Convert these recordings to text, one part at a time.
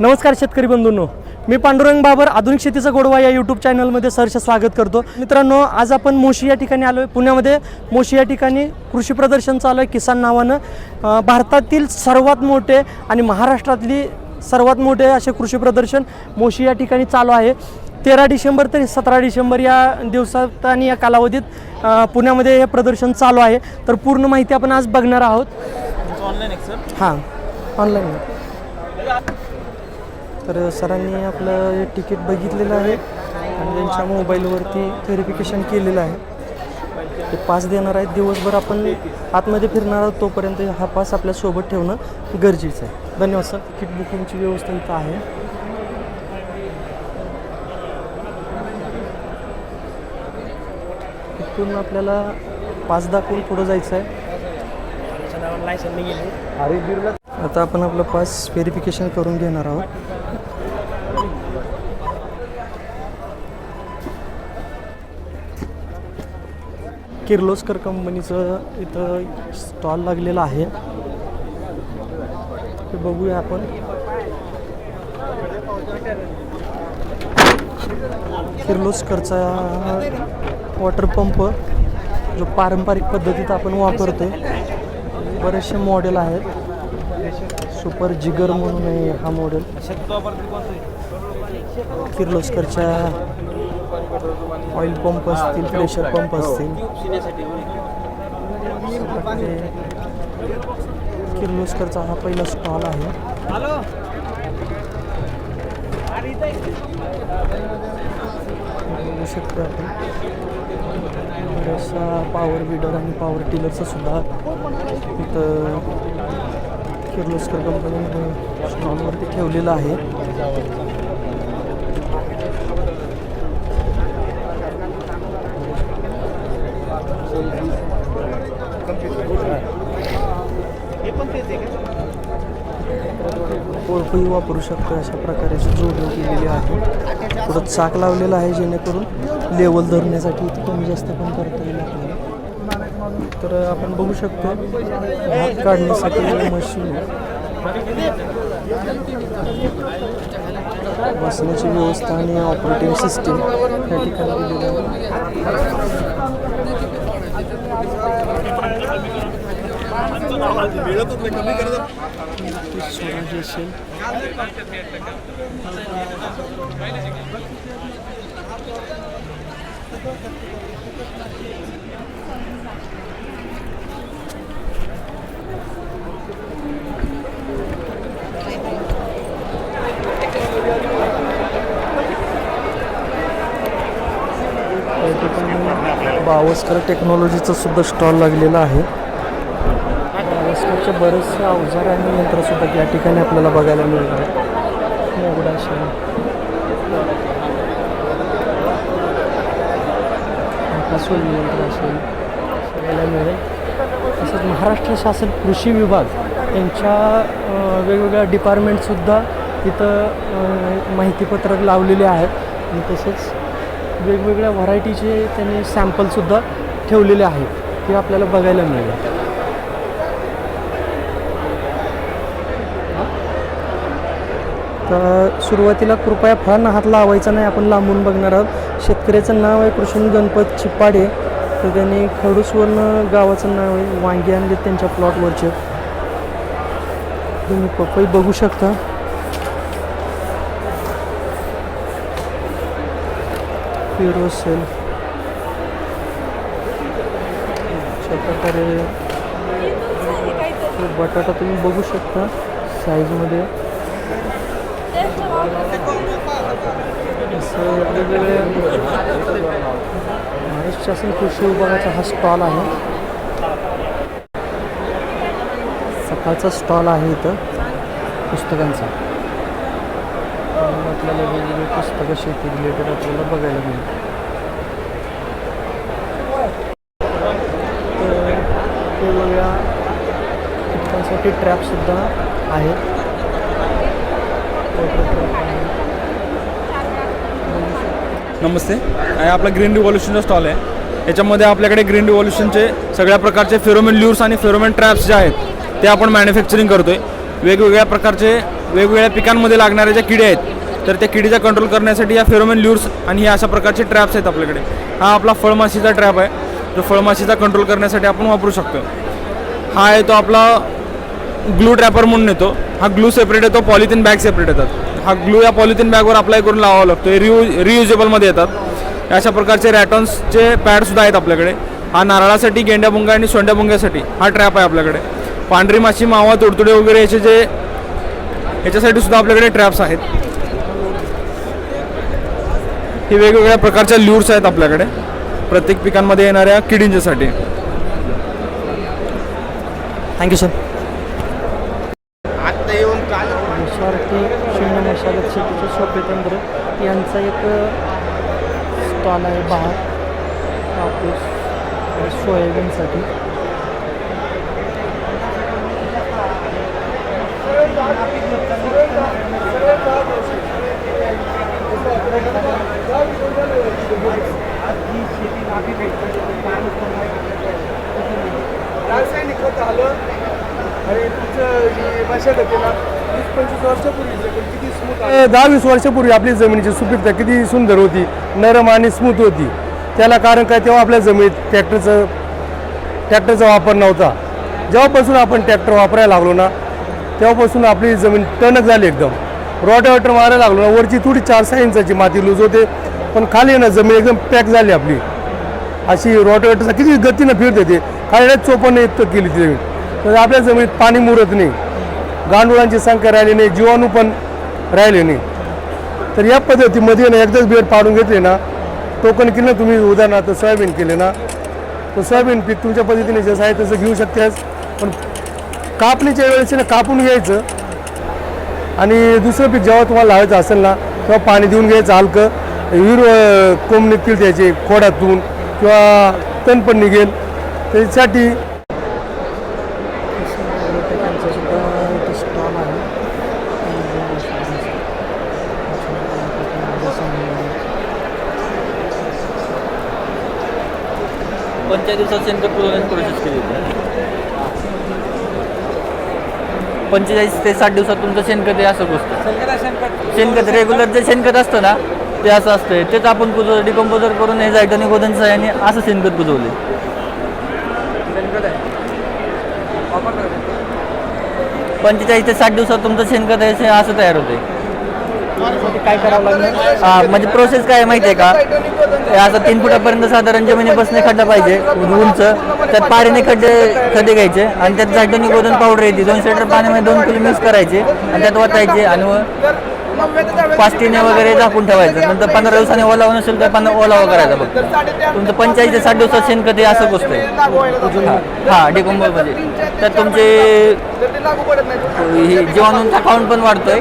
नमस्कार शेतकरी बंधूंनो. मी पांडुरंग बाबर आधुनिक शेतीचा गोडवा या यूट्यूब चॅनलमध्ये सहर्ष स्वागत करतो. मित्रांनो आज आपण मोशी या ठिकाणी आलो आहे पुण्यामध्ये मोशी या ठिकाणी कृषी प्रदर्शन चालू आहे किसान नावानं. भारतातील सर्वात मोठे आणि महाराष्ट्रातली सर्वात मोठे असे कृषी प्रदर्शन मोशी या ठिकाणी चालू आहे. तेरा डिसेंबर ते सतरा डिसेंबर या दिवसात आणि या कालावधीत पुण्यामध्ये हे प्रदर्शन चालू आहे. तर पूर्ण माहिती आपण आज बघणार आहोत. ऑनलाईन हां ऑनलाईन तर सरांनी आपलं हे तिकीट बघितलेलं आहे आणि त्यांच्या मोबाईलवरती व्हेरिफिकेशन केलेलं आहे. ते पास देणार आहेत. दिवसभर आपण आतमध्ये फिरणार आहोत तोपर्यंत हा पास आपल्यासोबत ठेवणं गरजेचं आहे. धन्यवाद सर. तिकीट बुकिंगची व्यवस्था इथं आहे. इथून आपल्याला पास दाखवून पुढं जायचं आहे. आता आपण आपलं पास व्हेरिफिकेशन करून घेणार आहोत. किर्लोस्कर कंपनीचं इथं स्टॉल लागलेला आहे. ते बघूया आपण. किर्लोस्करचा वॉटर पंप जो पारंपरिक पद्धतीत आपण वापरतो बरेचसे मॉडेल आहेत. सुपर जिगर म्हणून आहे हा मॉडेल किर्लोस्करच्या ऑइल पंप असतील प्रेशर पंप असतील. ते किर्लोस्करचा हा पहिला स्टॉल आहे. बघू शकतो आपण. बराचसा पॉवर विडर आणि पॉवर टिलरचा सुद्धा इथं किर्लोस्कर कंपनी स्टॉलवरती ठेवलेला आहे. कोळपही वापरू शकतो अशा प्रकारे जोडणी केलेली आहे. पुढं चाक लावलेला आहे जेणेकरून लेवल धरण्यासाठी कमी जास्त पण करता येईल आपल्याला. तर आपण बघू शकतो भात काढण्यासाठी मशीन बसण्याची व्यवस्था आणि ऑपरेटिंग सिस्टीम या ठिकाणी दिलेली आहे. स्वराज्य असेल बावस्कर टेक्नॉलॉजीचं सुद्धा स्टॉल लागलेला आहे. बावस्करचे बरेचसे अवजार आणि यंत्रसुद्धा या ठिकाणी आपल्याला बघायला मिळणार मोगडा असेल यंत्र असेल बघायला मिळेल. तसंच महाराष्ट्र शासन कृषी विभाग यांच्या वेगवेगळ्या डिपार्टमेंटसुद्धा इथं माहितीपत्रक लावलेले आहेत. आणि तसेच वेगवेगळ्या व्हरायटीचे त्यांनी सॅम्पलसुद्धा ठेवलेले आहेत. ते आपल्याला बघायला मिळेल. तर सुरुवातीला कृपया फळांना हात लावायचा नाही आपण लांबून बघणार आहोत. शेतकऱ्याचं नाव आहे कृष्ण गणपत चिपाडे. तर त्यांनी खडूसवरनं गावाचं नाव आहे वांगी आणले त्यांच्या प्लॉटवरचे. तुम्ही पपई बघू शकता. प्युरोसेल सेल अशा प्रकारे बटाटा तुम्ही बघू शकता साईजमध्ये असं वेगवेगळे महाराष्ट्र शासन कृषी विभागाचा हा स्टॉल आहे. सकाळचा स्टॉल आहे इथं पुस्तकांचा. आपल्याला वेगवेगळी पुस्तकं शेती रिलेटेड आपल्याला बघायला मिळेल. तर वेगवेगळ्या कीटकांसाठी ट्रॅपसुद्धा आहेत वॉटर ट्रॅप आहे नमस्ते. आपला ग्रीन रिव्हॉल्युशनचा स्टॉल आहे. याच्यामध्ये आपल्याकडे ग्रीन रिव्हॉल्युशनचे सगळ्या प्रकारचे फेरोमेन ल्यूर्स आणि फेरोमेन ट्रॅप्स जे आहेत ते आपण मॅन्युफॅक्चरिंग करतो आहे वेगवेगळ्या प्रकारचे वेगवेगळ्या पिकांमध्ये लागणाऱ्या ज्या किडे आहेत तर त्या किडीचा कंट्रोल करण्यासाठी या फेरोमेन ल्यूर्स आणि हे अशा प्रकारचे ट्रॅप्स आहेत आपल्याकडे. हा आपला फळमाशीचा ट्रॅप आहे. जो फळमाशीचा कंट्रोल करण्यासाठी आपण वापरू शकतो हा आहे तो आपला ग्लू ट्रॅपर म्हणून येतो. हा ग्लू सेपरेट येतो पॉलिथिन बॅग सेपरेट येतात. हा ग्लू या पॉलिथिन बॅगवर अप्लाय करून लावावा लागतो. हे रियू रियुजेबलमध्ये येतात. अशा प्रकारचे रॅटॉन्सचे पॅडसुद्धा आहेत आपल्याकडे. हा नारळासाठी गेंड्याभुंगा आणि सोंड्याभुंग्यासाठी हा ट्रॅप आहे आपल्याकडे. पांढरी माशी मावा तुडतुडे वगैरे याचे जे याच्यासाठी सुद्धा आपल्याकडे ट्रॅप्स आहेत. हे वेगवेगळ्या प्रकारच्या ल्यूर्स आहेत आपल्याकडे. प्रत्येक पिकांमध्ये येणाऱ्या किडींच्यासाठी. थँक्यू सर आत्ता येऊन काल स्वार्थी शून्य मशागत शेतीचे सोपे तंत्र यांचा एक स्टॉल आहे भात कापूस आणि सोयाबीनसाठी रासायनिक खत आलं. आणि तुमचं ना वीस पंचवीस वर्षापूर्वीचं पण किती स्मूथ दहा वीस वर्षापूर्वी आपली जमिनीची सुपीकता किती सुंदर होती. नरम आणि स्मूथ होती. त्याला कारण काय? तेव्हा आपल्या जमिनीत ट्रॅक्टरचं ट्रॅक्टरचा वापर नव्हता. जेव्हापासून आपण ट्रॅक्टर वापरायला लागलो ना तेव्हापासून आपली जमीन टणक झाली एकदम. रोटावेटर मारायला लागलो ना वरची थोडी चार सहा इंचाची माती लूज होते पण खाली ना जमीन एकदम पॅक झाली आपली. अशी रोटावेटरचा किती गतीनं फिरते ते. खाली चोपन्न युक्त केली ती जमीन तर आपल्या जमिनीत पाणी मुरत नाही. गांडुळांची संख्या राहिली नाही जीवाणू पण राहिले नाही. तर या पद्धतीमध्ये ना एकदाच बेड पाडून घेतले ना टोकन केलं तुम्ही उदाहरणार्थ सोयाबीन केले ना तर सोयाबीन पीक तुमच्या पद्धतीने जसं आहे तसं घेऊ शकतेस पण कापणीच्या वेळेस ना कापून घ्यायचं. आणि दुसरं पीक जेव्हा तुम्हाला लावायचं असेल ना तेव्हा पाणी देऊन घ्यायचं हलकं. हिर कोंब निघतील त्याचे खोडातून किंवा तण पण निघेल. त्याच्यासाठी त्यांचा पंचेचाळीस दिवसात शेणखत प्रोसेस केली होती? पंचेचाळीस ते साठ दिवसात तुमचं शेणखत हे असं बसतं शेणखत रेग्युलर जे शेणखत असतं ना ते असं असतं तेच आपण कुजवलं डिकम्पोजर करून हे जायटोनिक गोदांच्या सहाय्याने असं शेणखत कुजवले पंचेचाळीस ते साठ दिवसात तुमचं शेणखत आहे हे असं तयार होते काय करावं लागणार हा म्हणजे प्रोसेस काय आहे माहिती आहे का? हे असं तीन फुटापर्यंत साधारण जमिनीपासून खड्डा पाहिजे उंच. त्यात पाडीने खड्डे खड्डे घ्यायचे आणि त्यात झाडणी गोधन पावडर येते. दोनशे लिटर पाण्यामध्ये दोन किलो मिक्स करायचे आणि त्यात वाटायचे आणि व पास्टीने वगैरे झाकून ठेवायचं. नंतर पंधरा दिवसांनी ओलावा नसेल तर पंधरा ओलावा करायचा फक्त. तुमचं पंचाळीस ते साठ दिवसात शेणखत हे असं गोष्ट हा डिकंबो म्हणजे. तर तुमचे हे जीवाणूंचा काउंट पण वाढतोय.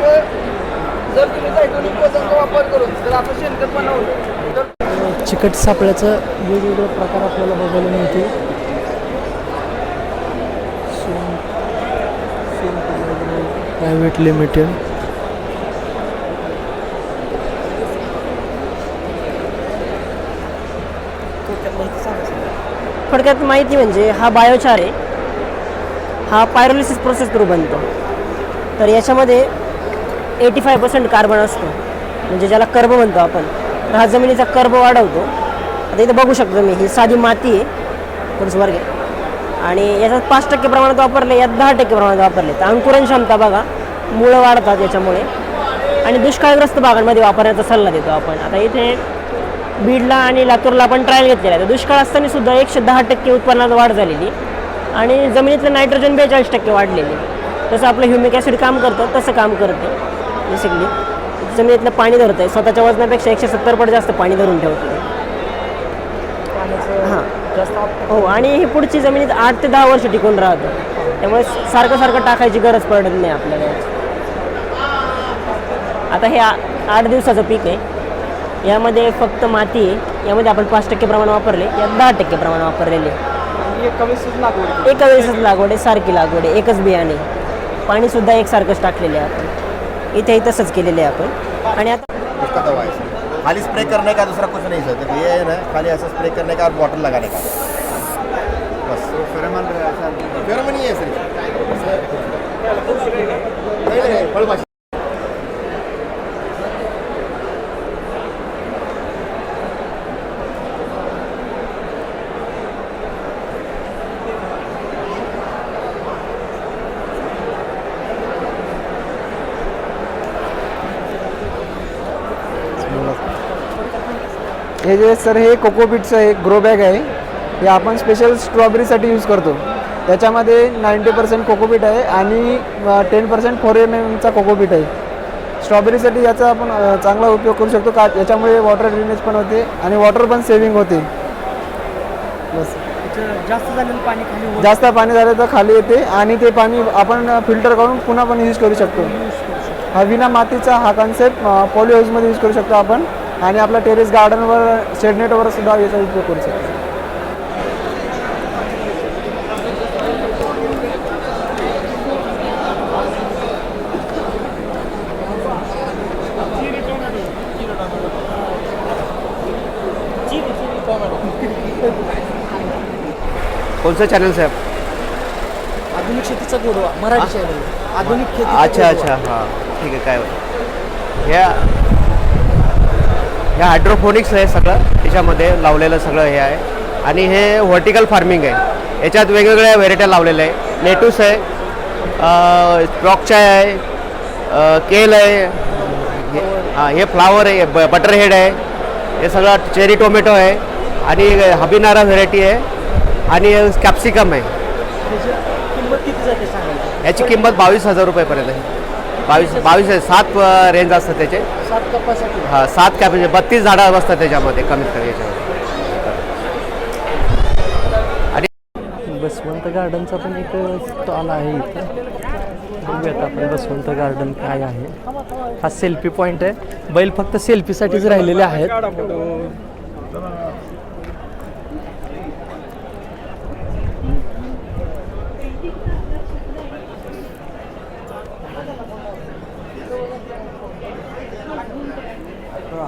चिकट सापळ्याचं वेगवेगळे प्रकार आपल्याला बघायला मिळते प्रायव्हेट लिमिटेड थोडक्यात माहिती म्हणजे हा बायोचार आहे. हा पायरोलिसिस प्रोसेस थ्रू बनतो. तर याच्यामध्ये एटी फाय पर्सेंट कार्बन असतो. म्हणजे ज्याला कर्ब म्हणतो आपण. तर हा जमिनीचा कर्ब वाढवतो. आता इथं बघू शकतो मी ही साधी माती आहे. थोडंसं वर्ग आणि याच्यात पाच टक्के प्रमाणात वापरले यात दहा टक्के प्रमाणात वापरले. तर अंकुरण क्षमता बघा मुळं वाढतात याच्यामुळे. आणि दुष्काळग्रस्त भागांमध्ये वापरण्याचा सल्ला देतो आपण. आता इथे बीडला आणि लातूरला आपण ट्रायल घेतलेला आहे. तर दुष्काळ असताना सुद्धा एकशे दहा टक्के उत्पन्नात वाढ झालेली. आणि जमिनीतलं नायट्रोजन बेचाळीस टक्के वाढलेले. तसं आपलं ह्युमिक ॲसिड काम करतं तसं काम करतं बेसिकली जमिनीतलं पाणी धरतं आहे स्वतःच्या वजनापेक्षा एकशे सत्तर पट जास्त पाणी धरून ठेवतं हां. हो आणि ही पुढची जमिनीत आठ ते दहा वर्ष टिकून राहतं. त्यामुळे सारखं सारखं टाकायची गरज पडत नाही आपल्याला. आता हे आठ दिवसाचं पीक आहे. यामध्ये फक्त माती आहे. यामध्ये आपण पाच टक्के प्रमाण वापरले. यात दहा टक्के प्रमाण वापरलेले एका वेळेसच लागवड एका वेळेसच लागवड आहे सारखी लागवड आहे. एकच बियाणे पाणीसुद्धा एकसारखंच टाकलेले आहे आपण. इथेही तसंच केलेले आहे आपण. आणि आता उसका दवा है सर खाली स्प्रे करने का दूसरा कुछ नहीं सर. ये है ना खाली ऐसा स्प्रे करने का और बॉटल लगाने का? बस. फेरोमन फेरोमन ही है सर. नाही, नाही, फळमाशी हे जे सर हे कोकोपीटचं एक ग्रो बॅग आहे. हे आपण स्पेशल स्ट्रॉबेरीसाठी यूज करतो. त्याच्यामध्ये नाईंटी पर्सेंट कोकोपीट आहे आणि टेन पर्सेंट फोर एम एमचा कोकोपीट आहे. स्ट्रॉबेरीसाठी याचा आपण चांगला उपयोग करू शकतो का? याच्यामुळे वॉटर ड्रेनेज पण होते आणि वॉटर पण सेविंग होते. बस. जास्त झालेलं पाणी खाली जास्त पाणी झालं तर खाली येते आणि ते पाणी आपण फिल्टर करून पुन्हा पण यूज करू शकतो. हा विना मातीचा हा कन्सेप्ट पॉली हाऊसमध्ये यूज करू शकतो आपण. आणि आपल्या टेरेस गार्डनवर शेडनेटवर सुद्धा याचा उपयोग करू शकतो. कोणचं चॅनल साहेब आधुनिक शेतीचा गोडवा मराठी चॅनल आधुनिक शेती अच्छा अच्छा हां. ठीक आहे काय ह्या ह्या हायड्रोफोनिक्स आहे सगळं त्याच्यामध्ये लावलेलं सगळं हे आहे. आणि हे व्हर्टिकल फार्मिंग आहे. याच्यात वेगवेगळ्या व्हेरायट्या लावलेल्या आहे. लेटूस आहे स्प्रॉकचाय आहे केल आहे हे फ्लावर आहे ब बटर हेड आहे. हे सगळं चेरी टोमॅटो आहे. आणि हबिनारा व्हेरायटी आहे. आणि कॅप्सिकम आहे. याची किंमत बावीस हजार रुपयेपर्यंत आहे. बावीस बावीस आहे. सात रेंज असतात त्याचे. सात कपासाठी. हा सात कॅप म्हणजे बत्तीस झाडं असतात त्याच्यामध्ये कमीत कमी याच्यामध्ये. बसवंत गार्डनचा पण एक स्टॉल आहे इथं. बघूयात आपण बसवंत गार्डन काय आहे. हा सेल्फी पॉईंट आहे. बैल फक्त सेल्फीसाठीच राहिलेले आहेत.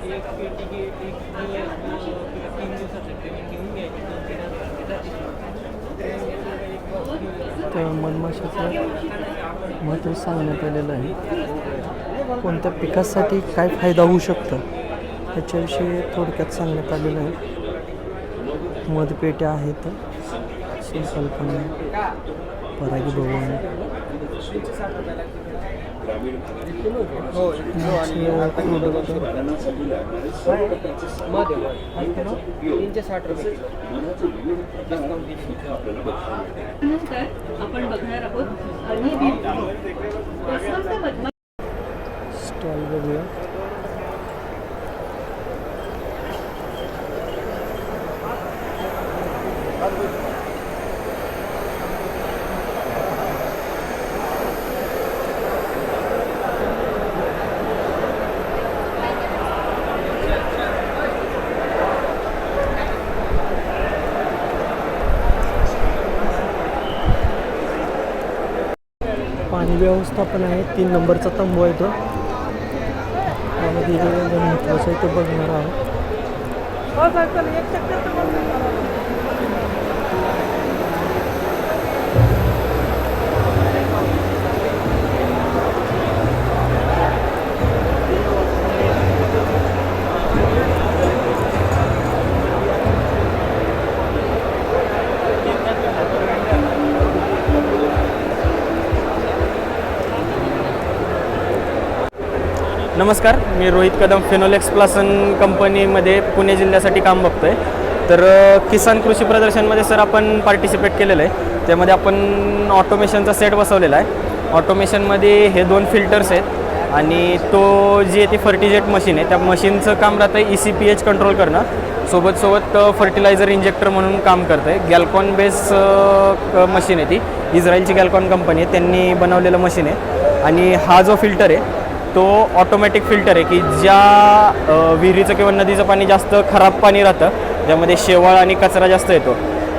तर मधमाशाचं महत्त्व सांगण्यात आलेलं आहे. कोणत्या पिकासाठी काय फायदा होऊ शकतो? त्याच्याविषयी थोडक्यात सांगण्यात आलेलं आहे. मधपेट्या आहेत. संकल्पना. परागी भवन नंतर आपण बघणार आहोत स्टॉल बघूया पाणी व्यवस्थापन आहे. तीन नंबरचा तंबू आहे तो. त्यामध्ये महत्त्वाचं आहे ते बघणार आहोत. नमस्कार मी रोहित कदम फिनोलेक्स प्लासन कंपनीमध्ये पुणे जिल्ह्यासाठी काम बघतो आहे तर किसान कृषी प्रदर्शनमध्ये सर आपण पार्टिसिपेट केलेलं आहे. त्यामध्ये आपण ऑटोमेशनचा सेट बसवलेला आहे. ऑटोमेशनमध्ये हे दोन फिल्टर्स आहेत आणि तो जी आहे ती फर्टिजेट मशीन आहे. त्या मशीनचं काम राहतं आहे E C P H control करणं. सोबत सोबत फर्टिलायझर इंजेक्टर म्हणून काम करतं आहे गॅल्कॉन बेस मशीन आहे ती. इस्रायलची गॅल्कॉन कंपनी आहे. त्यांनी बनवलेलं मशीन आहे. आणि हा जो फिल्टर आहे तो ऑटोमॅटिक फिल्टर आहे की ज्या विहिरीचं किंवा नदीचं पाणी जास्त खराब पाणी राहतं ज्यामध्ये शेवाळ आणि कचरा जास्त येतो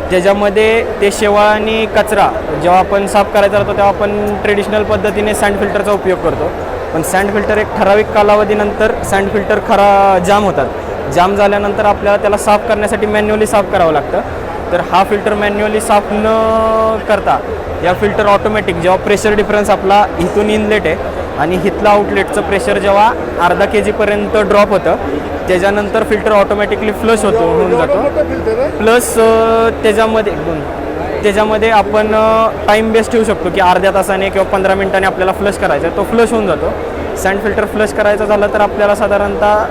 ज्याच्यामध्ये ते शेवाळ आणि कचरा जेव्हा आपण साफ करायचा राहतो तेव्हा आपण ट्रेडिशनल पद्धतीने सँड फिल्टरचा उपयोग करतो. पण सँड फिल्टर एक ठराविक कालावधीनंतर सँड फिल्टर खरा जाम होतात. जाम झाल्यानंतर आपल्याला त्याला साफ करण्यासाठी मॅन्युअली साफ करावं लागतं. तर हा फिल्टर मॅन्युअली साफ न करता या फिल्टर ऑटोमॅटिक जेव्हा प्रेशर डिफरन्स आपला इथून इनलेट आहे आणि इथलं आउटलेटचं प्रेशर जेव्हा अर्धा के जीपर्यंत ड्रॉप होतं त्याच्यानंतर फिल्टर ऑटोमॅटिकली फ्लश होतो होऊन जातो. प्लस त्याच्यामध्ये दोन. त्याच्यामध्ये आपण टाईम बेस्ट ठेवू शकतो की अर्ध्या तासाने किंवा पंधरा मिनिटांनी आपल्याला फ्लश करायचा आहे तो फ्लश होऊन जातो. सँड फिल्टर फ्लश करायचा झाला तर आपल्याला साधारणतः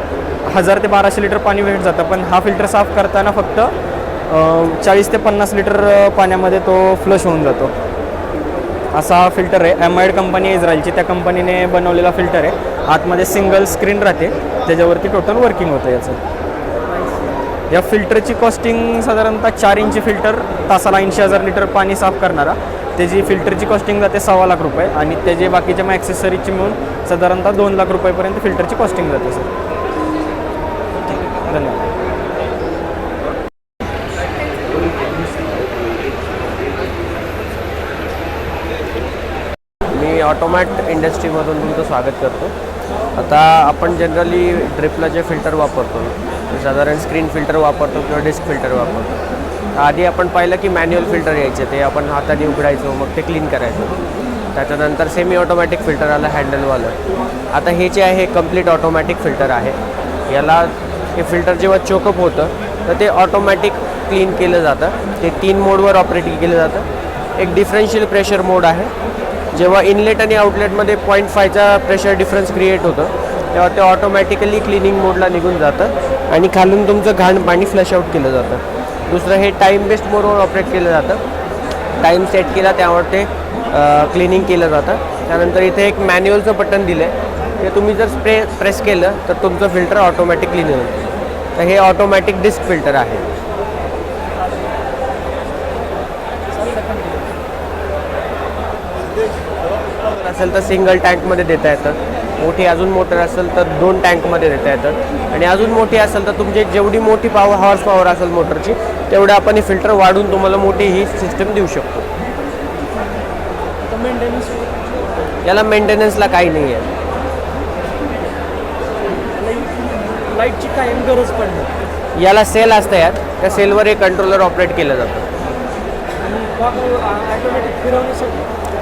हजार ते बाराशे लिटर पाणी भेट जातं पण हा फिल्टर साफ करताना फक्त चाळीस ते पन्नास लिटर पाण्यामध्ये तो फ्लश होऊन जातो. असा हा फिल्टर आहे. एम आयड कंपनी आहे इस्रायलची त्या कंपनीने बनवलेला फिल्टर आहे. आतमध्ये सिंगल स्क्रीन राहते. त्याच्यावरती टोटल वर्किंग होतं याचं. या फिल्टरची कॉस्टिंग साधारणतः चार इंची फिल्टर तासाला ऐंशी हजार लिटर पाणी साफ करणारा. त्याची फिल्टरची कॉस्टिंग जाते सव्वा लाख रुपये. आणि त्याचे बाकीच्या मग ॲक्सेसरीजची मिळून साधारणतः दोन लाख रुपयेपर्यंत फिल्टरची कॉस्टिंग जाते सर. धन्यवाद. मी ऑटोमॅट इंडस्ट्रीमधून तुमचं स्वागत करतो. आता आपण जनरली ड्रिपला जे फिल्टर वापरतो साधारण स्क्रीन फिल्टर वापरतो किंवा डिस्क फिल्टर वापरतो. आधी आपण पाहिलं की मॅन्युअल फिल्टर यायचे ते आपण हाताने उघडायचो मग ते क्लीन करायचो. त्याच्यानंतर सेमी ऑटोमॅटिक फिल्टर आलं हँडलवालं आता हे जे आहे कंप्लीट ऑटोमॅटिक फिल्टर आहे. याला हे फिल्टर जेव्हा चोकअप होतं तर ते ऑटोमॅटिक क्लीन केलं जातं. ते तीन मोडवर ऑपरेट केलं जातं. एक डिफरन्शियल प्रेशर मोड आहे. जेव्हा इनलेट आणि आउटलेटमध्ये पॉईंट फायचा प्रेशर डिफरन्स क्रिएट होतं तेव्हा ते ऑटोमॅटिकली क्लिनिंग मोडला निघून जातं आणि खालून तुमचं घाण पाणी फ्लश आउट केलं जातं. दुसरं हे टाईम बेस्ड मोडवर ऑपरेट केलं जातं. टाईम सेट केला त्यावर ते क्लिनिंग केलं जातं. त्यानंतर इथे एक मॅन्युअलचं बटन दिलं आहे ते तुम्ही जर स्प्रे प्रेस केलं तर तुमचं फिल्टर ऑटोमॅटिक क्लीन होतं तर हे ऑटोमॅटिक डिस्क फिल्टर आहे. असेल तर सिंगल टँकमध्ये देता येतं. मोठी अजून मोटर असेल तर दोन टँकमध्ये देता येतं. आणि अजून मोठी असेल तर तुमची जेवढी मोठी पॉवर हॉर्स पॉवर असेल मोटरची तेवढं आपण हे फिल्टर वाढून तुम्हाला मोठी ही सिस्टम देऊ शकतो. याला मेंटेनन्सला काही नाही आहे लाईटची कायम गरज पडली याला सेल असतं यात. त्या सेलवर हे कंट्रोलर ऑपरेट केलं जातं.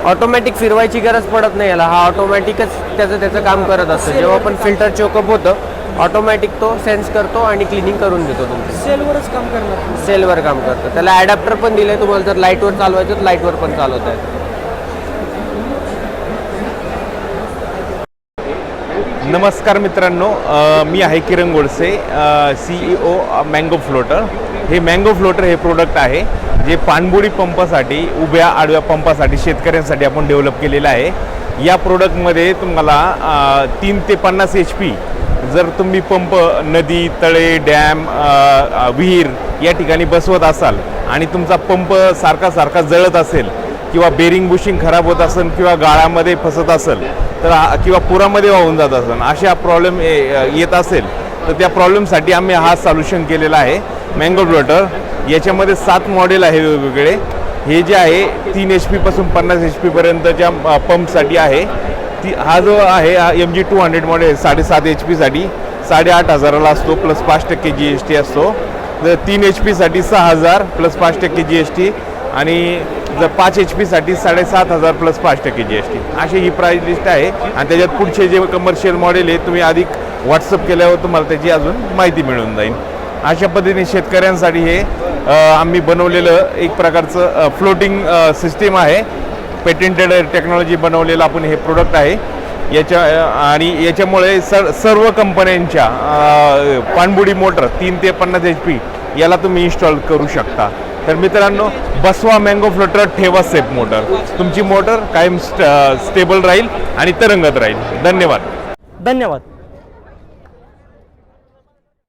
ऑटोमॅटिक फिरवायची गरज पडत नाही याला. हा ऑटोमॅटिकच त्याचं त्याचं काम करत असतं. जेव्हा पण फिल्टर चोकअप होतं ऑटोमॅटिक तो सेन्स करतो आणि क्लिनिंग करून देतो तुमचं. सेलवरच काम करणार. सेलवर काम करतं. त्याला ॲडॅप्टर पण दिलं आहे तुम्हाला. जर लाईटवर चालवायचं तर लाईटवर पण चालवता येतं. नमस्कार मित्रांनो मी आहे Kiran Godse C E O mango floater हे मँगो फ्लोटर हे प्रोडक्ट आहे जे पाणबुडी पंपासाठी उभ्या आडव्या पंपासाठी शेतकऱ्यांसाठी आपण डेव्हलप केलेलं आहे. या प्रोडक्टमध्ये तुम्हाला तीन ते पन्नास एच पी जर तुम्ही पंप नदी तळे डॅम विहीर या ठिकाणी बसवत असाल आणि तुमचा पंप सारखा सारखा जळत असेल किंवा बेरिंग बुशिंग खराब होत असेल किंवा गाळामध्ये फसत असेल तर किंवा पुरामध्ये वाहून जात असेल अशा प्रॉब्लेम येत असेल तर त्या प्रॉब्लेमसाठी आम्ही हा सॉल्युशन केलेला आहे. मँगो ब्लॉटर याच्यामध्ये सात मॉडेल आहे वेगवेगळे. हे जे आहे तीन एच पीपासून पन्नास एच पीपर्यंतच्या पंपसाठी आहे. ती हा जो आहे हा M G two hundred model साडेसात एच पीसाठी साडेआठ हजाराला असतो प्लस पाच टक्के जी एस टी असतो. तर तीन एच पीसाठी सहा हजार प्लस पाच टक्के जी एस टी आणि जर पाच एच पीसाठी साडेसात हजार प्लस पाच टक्के जी एस टी अशी ही प्राईस लिस्ट आहे. आणि त्याच्यात पुढचे जे कमर्शियल मॉडेल आहे तुम्ही अधिक व्हॉट्सअप केल्यावर तुम्हाला त्याची अजून माहिती मिळून जाईल. अशा पद्धतीने शेतकऱ्यांसाठी हे आम्ही बनवलेलं एक प्रकारचं फ्लोटिंग सिस्टीम आहे. पेटेंटेड टेक्नॉलॉजी बनवलेलं आपण हे प्रोडक्ट आहे. याच्या आणि याच्यामुळे सर सर्व कंपन्यांच्या पाणबुडी मोटर तीन ते पन्नास एच पी याला तुम्ही इन्स्टॉल करू शकता. तर मित्रांनो बसवा मँगो फ्लोटर ठेवा सेफ मोटर तुमची मोटर कायम स्टेबल राहील आणि तरंगत राहील. धन्यवाद. धन्यवाद.